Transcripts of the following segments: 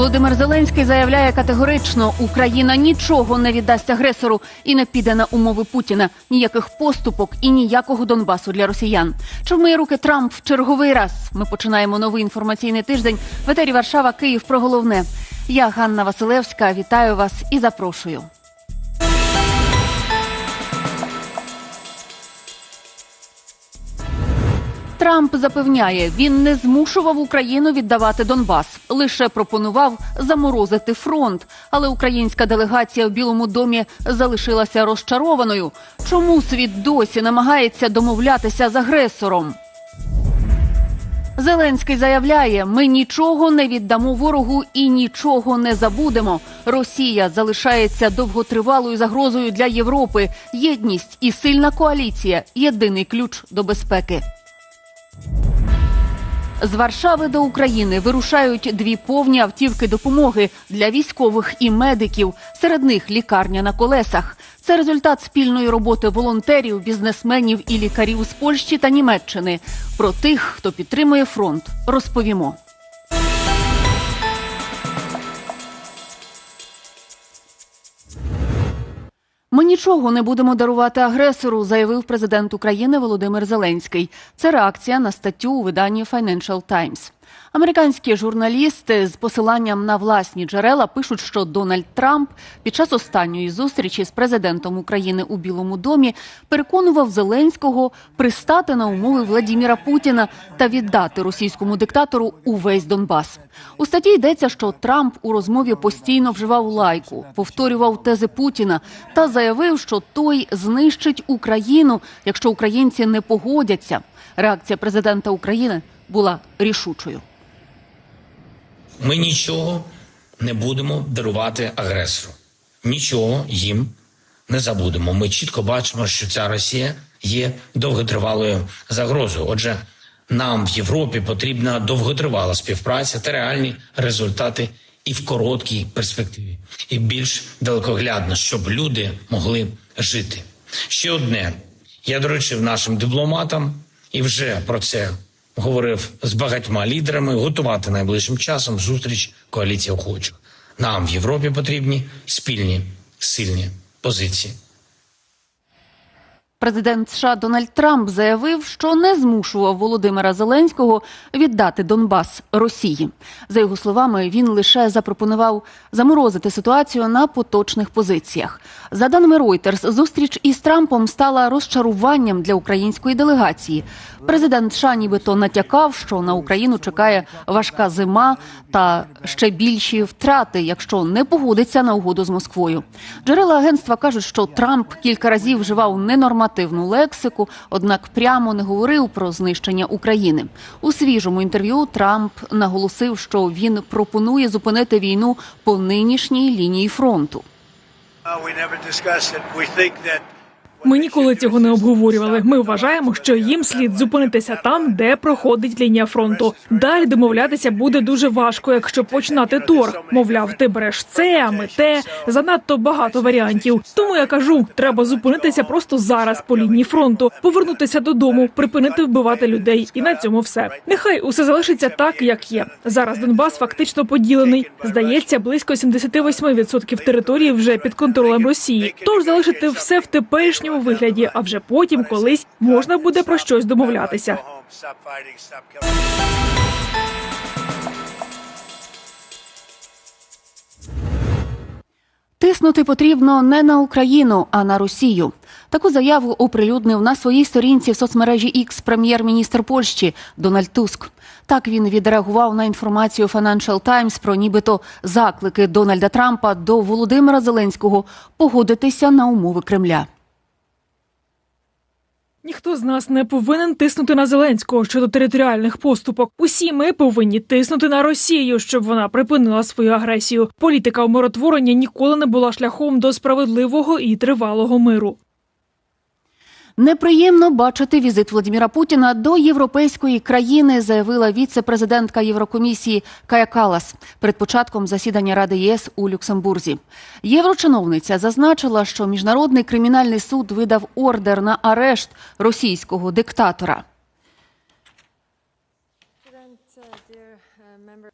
Володимир Зеленський заявляє категорично: Україна нічого не віддасть агресору і не піде на умови Путіна. Ніяких поступок і ніякого Донбасу для росіян. Чи мої руки Трамп в черговий раз? Ми починаємо новий інформаційний тиждень. В етері Варшава, Київ про головне. Я Ганна Василевська. Вітаю вас і запрошую. Трамп запевняє, він не змушував Україну віддавати Донбас, лише пропонував заморозити фронт. Але українська делегація в Білому домі залишилася розчарованою. Чому світ досі намагається домовлятися з агресором? Зеленський заявляє: ми нічого не віддамо ворогу і нічого не забудемо. Росія залишається довготривалою загрозою для Європи. Єдність і сильна коаліція єдиний ключ до безпеки. З Варшави до України вирушають дві повні автівки допомоги для військових і медиків. Серед них лікарня на колесах. Це результат спільної роботи волонтерів, бізнесменів і лікарів з Польщі та Німеччини. Про тих, хто підтримує фронт, розповімо. Нічого не будемо дарувати агресору, заявив президент України Володимир Зеленський. Це реакція на статтю у виданні Financial Times. Американські журналісти з посиланням на власні джерела пишуть, що Дональд Трамп під час останньої зустрічі з президентом України у Білому домі переконував Зеленського пристати на умови Владіміра Путіна та віддати російському диктатору увесь Донбас. У статті йдеться, що Трамп у розмові постійно вживав лайку, повторював тези Путіна та заявив, що той знищить Україну, якщо українці не погодяться. Реакція президента України була рішучою. Ми нічого не будемо дарувати агресору. Нічого їм не забудемо. Ми чітко бачимо, що ця Росія є довготривалою загрозою. Отже, нам в Європі потрібна довготривала співпраця та реальні результати і в короткій перспективі, і більш далекоглядно, щоб люди могли жити. Ще одне. Я доручив нашим дипломатам і вже про це говорив з багатьма лідерами готувати найближчим часом зустріч коаліції охочих. Нам в Європі потрібні спільні сильні позиції. Президент США Дональд Трамп заявив, що не змушував Володимира Зеленського віддати Донбас Росії. За його словами, він лише запропонував заморозити ситуацію на поточних позиціях. За даними Reuters, зустріч із Трампом стала розчаруванням для української делегації. Президент США нібито натякав, що на Україну чекає важка зима та ще більші втрати, якщо не погодиться на угоду з Москвою. Джерела агентства кажуть, що Трамп кілька разів вживав ненормативну лексику, однак прямо не говорив про знищення України. У свіжому інтерв'ю Трамп наголосив, що він пропонує зупинити війну по нинішній лінії фронту. Ми ніколи цього не обговорювали. Ми вважаємо, що їм слід зупинитися там, де проходить лінія фронту. Далі домовлятися буде дуже важко, якщо починати торг. Мовляв, ти береш це, а ми те. Занадто багато варіантів. Тому я кажу, треба зупинитися просто зараз по лінії фронту, повернутися додому, припинити вбивати людей. І на цьому все. Нехай усе залишиться так, як є. Зараз Донбас фактично поділений. Здається, близько 78% території вже під контролем Росії. Тож залишити все в теперішньому вигляді, а вже потім колись можна буде про щось домовлятися. Тиснути потрібно не на Україну, а на Росію. Таку заяву оприлюднив на своїй сторінці в соцмережі X прем'єр-міністр Польщі Дональд Туск. Так він відреагував на інформацію Financial Times про нібито заклики Дональда Трампа до Володимира Зеленського погодитися на умови Кремля. Ніхто з нас не повинен тиснути на Зеленського щодо територіальних поступок. Усі ми повинні тиснути на Росію, щоб вона припинила свою агресію. Політика умиротворення ніколи не була шляхом до справедливого і тривалого миру. Неприємно бачити візит Владимира Путіна до європейської країни, заявила віце-президентка Єврокомісії Кая Калас перед початком засідання Ради ЄС у Люксембурзі. Єврочиновниця зазначила, що міжнародний кримінальний суд видав ордер на арешт російського диктатора.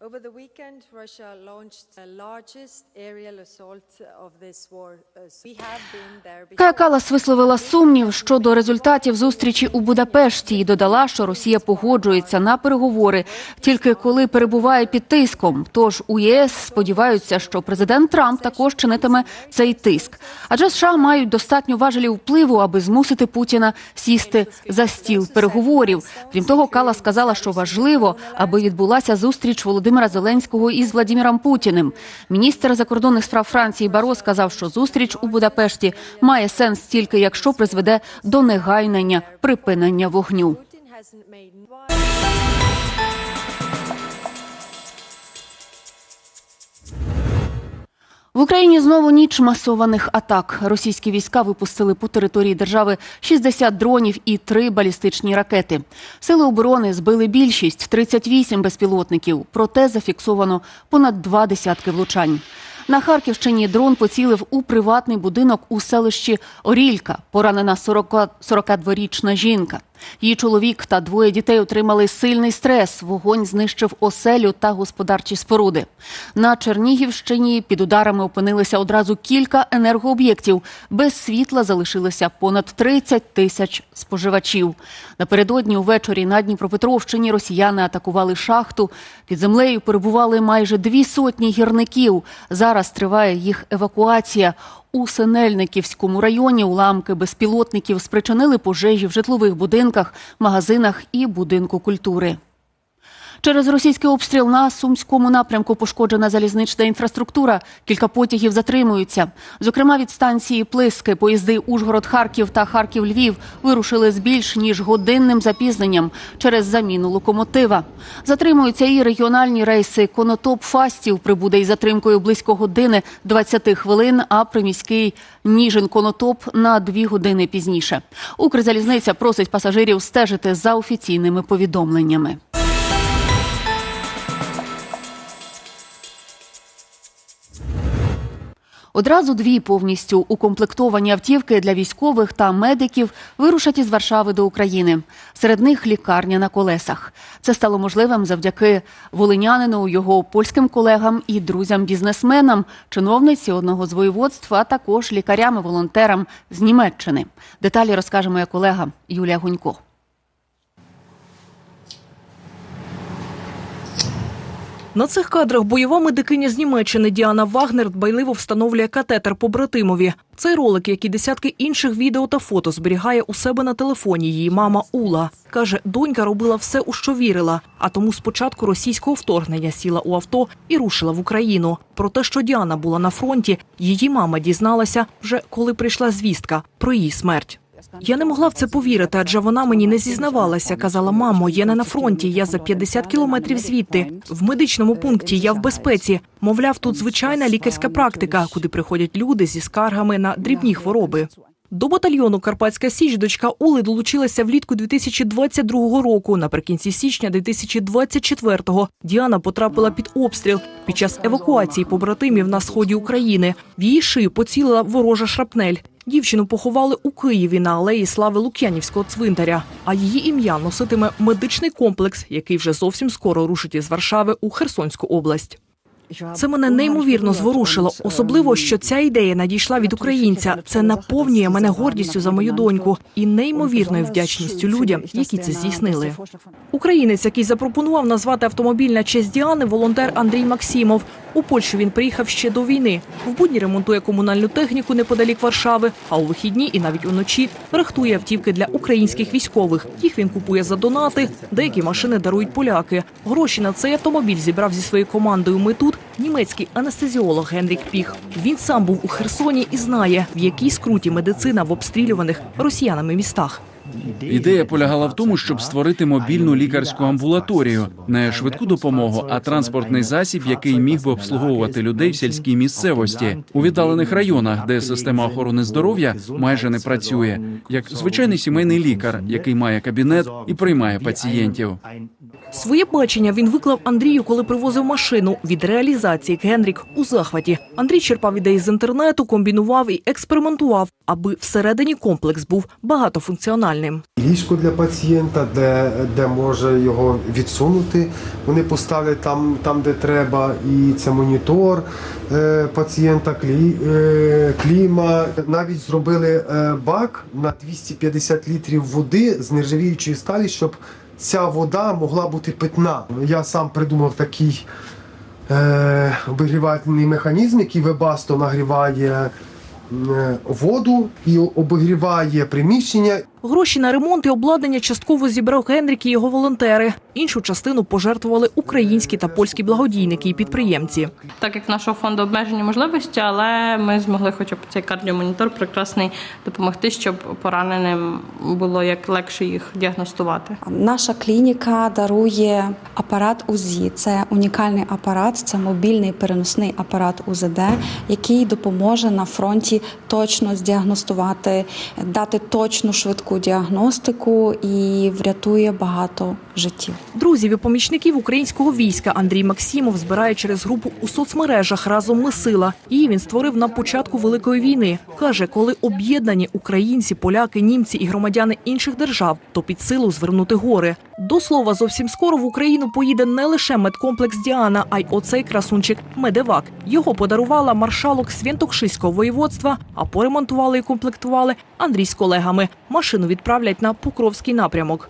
Over the weekend, Russia launched the largest aerial assault of this war. Uh, We have been there before. Висловила сумнів щодо результатів зустрічі у Будапешті і додала, що Росія погоджується на переговори тільки коли перебуває під тиском. Тож у ЄС сподіваються, що президент Трамп також чинитиме цей тиск. Адже США мають достатньо важелів впливу, аби змусити Путіна сісти за стіл переговорів. Крім того, Кала сказала, що важливо, аби відбулася зустріч Володимира Зеленського із Владиміром Путіним. Міністр закордонних справ Франції Баро сказав, що зустріч у Будапешті має сенс тільки якщо призведе до негайнення припинення вогню. В Україні знову ніч масованих атак. Російські війська випустили по території держави 60 дронів і 3 балістичні ракети. Сили оборони збили більшість 38 безпілотників. Проте зафіксовано понад два десятки влучань. На Харківщині дрон поцілив у приватний будинок у селищі Орілька. Поранена 40 42-річна жінка. Її чоловік та двоє дітей отримали сильний стрес. Вогонь знищив оселю та господарчі споруди. На Чернігівщині під ударами опинилися одразу кілька енергооб'єктів. Без світла залишилося понад 30 тисяч споживачів. Напередодні увечері на Дніпропетровщині росіяни атакували шахту. Під землею перебували майже дві сотні гірників. Зараз триває їх евакуація. У Синельниківському районі уламки безпілотників спричинили пожежі в житлових будинках, магазинах і будинку культури. Через російський обстріл на сумському напрямку пошкоджена залізнична інфраструктура. Кілька потягів затримуються. Зокрема, від станції Плиски поїзди Ужгород-Харків та Харків-Львів вирушили з більш ніж годинним запізненням через заміну локомотива. Затримуються і регіональні рейси Конотоп-Фастів прибуде із затримкою близько години 20 хвилин, а приміський Ніжин-Конотоп на 2 години пізніше. Укрзалізниця просить пасажирів стежити за офіційними повідомленнями. Одразу дві повністю укомплектовані автівки для військових та медиків вирушать із Варшави до України. Серед них лікарня на колесах. Це стало можливим завдяки волинянину, його польським колегам і друзям-бізнесменам, чиновниці одного з воєводств, а також лікарям і волонтерам з Німеччини. Деталі розкаже моя колега Юлія Гунько. На цих кадрах бойова медикиня з Німеччини Діана Вагнер дбайливо встановлює катетер побратимові. Цей ролик, як і десятки інших відео та фото, зберігає у себе на телефоні її мама Ула. Каже, донька робила все, у що вірила, а тому спочатку російського вторгнення сіла у авто і рушила в Україну. Про те, що Діана була на фронті, її мама дізналася вже коли прийшла звістка про її смерть. Я не могла в це повірити, адже вона мені не зізнавалася. Казала, мамо, я не на фронті, я за 50 кілометрів звідти. В медичному пункті я в безпеці. Мовляв, тут звичайна лікарська практика, куди приходять люди зі скаргами на дрібні хвороби. До батальйону Карпатська Січ дочка Ули долучилася влітку 2022 року. Наприкінці січня 2024-го Діана потрапила під обстріл під час евакуації побратимів на сході України. В її шию поцілила ворожа шрапнель. Дівчину поховали у Києві на алеї Слави Лук'янівського цвинтаря. А її ім'я носитиме медичний комплекс, який вже зовсім скоро рушить із Варшави у Херсонську область. Це мене неймовірно зворушило, особливо що ця ідея надійшла від українця. Це наповнює мене гордістю за мою доньку і неймовірною вдячністю людям, які це здійснили. Українець, який запропонував назвати автомобіль на честь Діани, волонтер Андрій Максимов. У Польщу він приїхав ще до війни. В будні ремонтує комунальну техніку неподалік Варшави, а у вихідні і навіть уночі рихтує автівки для українських військових. Їх він купує за донати. Деякі машини дарують поляки. Гроші на цей автомобіль зібрав зі своєю командою. Ми тут німецький анестезіолог Генрік Піх. Він сам був у Херсоні і знає, в якій скруті медицина в обстрілюваних росіянами містах. Ідея полягала в тому, щоб створити мобільну лікарську амбулаторію, не швидку допомогу, а транспортний засіб, який міг би обслуговувати людей в сільській місцевості у віддалених районах, де система охорони здоров'я майже не працює, як звичайний сімейний лікар, який має кабінет і приймає пацієнтів. Своє бачення він виклав Андрію, коли привозив машину. Від реалізації Генрік у захваті. Андрій черпав ідеї з інтернету, комбінував і експериментував, аби всередині комплекс був багатофункціональним. ліжко для пацієнта, де, де може його відсунути. Вони поставлять там, там де треба, і це монітор е, пацієнта, клі, е, кліма. Навіть зробили е, бак на 250 літрів води з нержавіючої сталі, щоб ця вода могла бути питна. Я сам придумав такий е, обігрівальний механізм, який вебасто нагріває е, воду і обігріває приміщення. Гроші на ремонт і обладнання частково зібрав Генрік і його волонтери. Іншу частину пожертвували українські та польські благодійники і підприємці. так як в нашого фонду обмежені можливості, але ми змогли, хоча б цей кардіомонітор прекрасний допомогти, щоб пораненим було як легше їх діагностувати. Наша клініка дарує апарат УЗІ. Це унікальний апарат, це мобільний переносний апарат УЗД, який допоможе на фронті точно здіагностувати, дати точну швидку діагностику і врятує багато життів. Друзів і помічників українського війська Андрій Максимов збирає через групу у соцмережах разом ми сила. Її він створив на початку великої війни. каже, коли об'єднані українці, поляки, німці і громадяни інших держав, то під силу звернути гори. До слова, зовсім скоро в Україну поїде не лише медкомплекс Діана, а й оцей красунчик Медевак. Його подарувала маршалок Свєнтокшиського воєводства, а поремонтували і комплектували Андрій з колегами. Машину відправлять на Покровський напрямок.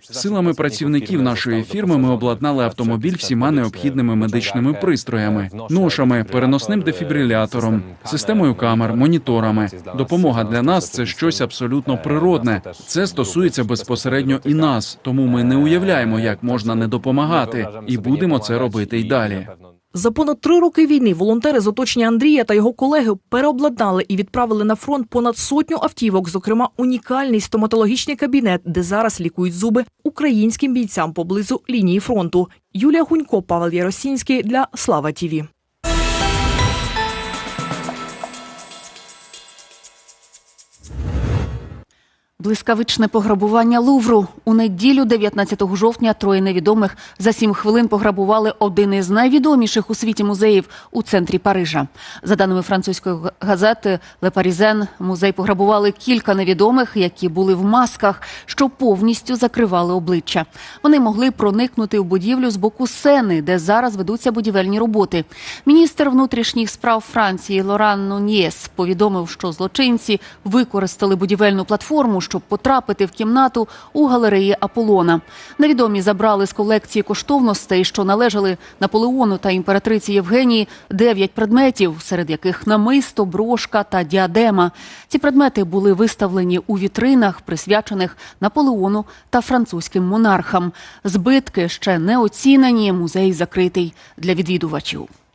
Силами працівників нашої фірми ми обладнали автомобіль всіма необхідними медичними пристроями, ношами, переносним дефібрилятором, системою камер, моніторами. Допомога для нас це щось абсолютно природне. Це стосується безпосередньо і нас, тому ми не уявляємо, як можна не допомагати, і будемо це робити й далі. За понад три роки війни волонтери з оточення Андрія та його колеги переобладнали і відправили на фронт понад сотню автівок, зокрема унікальний стоматологічний кабінет, де зараз лікують зуби українським бійцям поблизу лінії фронту. Юлія Гунько, Павел Яросінський для Слава Тіві. Блискавичне пограбування Лувру у неділю, 19 жовтня, троє невідомих за сім хвилин пограбували один із найвідоміших у світі музеїв у центрі Парижа. За даними французької газети Le Parisien, музей пограбували кілька невідомих, які були в масках, що повністю закривали обличчя. Вони могли проникнути у будівлю з боку сени, де зараз ведуться будівельні роботи. Міністр внутрішніх справ Франції Лоран Нуньєс повідомив, що злочинці використали будівельну платформу, щоб потрапити в кімнату у галереї Аполлона. Невідомі забрали з колекції коштовностей, що належали Наполеону та імператриці Євгенії, дев'ять предметів, серед яких намисто, брошка та діадема. Ці предмети були виставлені у вітринах, присвячених Наполеону та французьким монархам. Збитки ще не оцінені. Музей закритий для відвідувачів.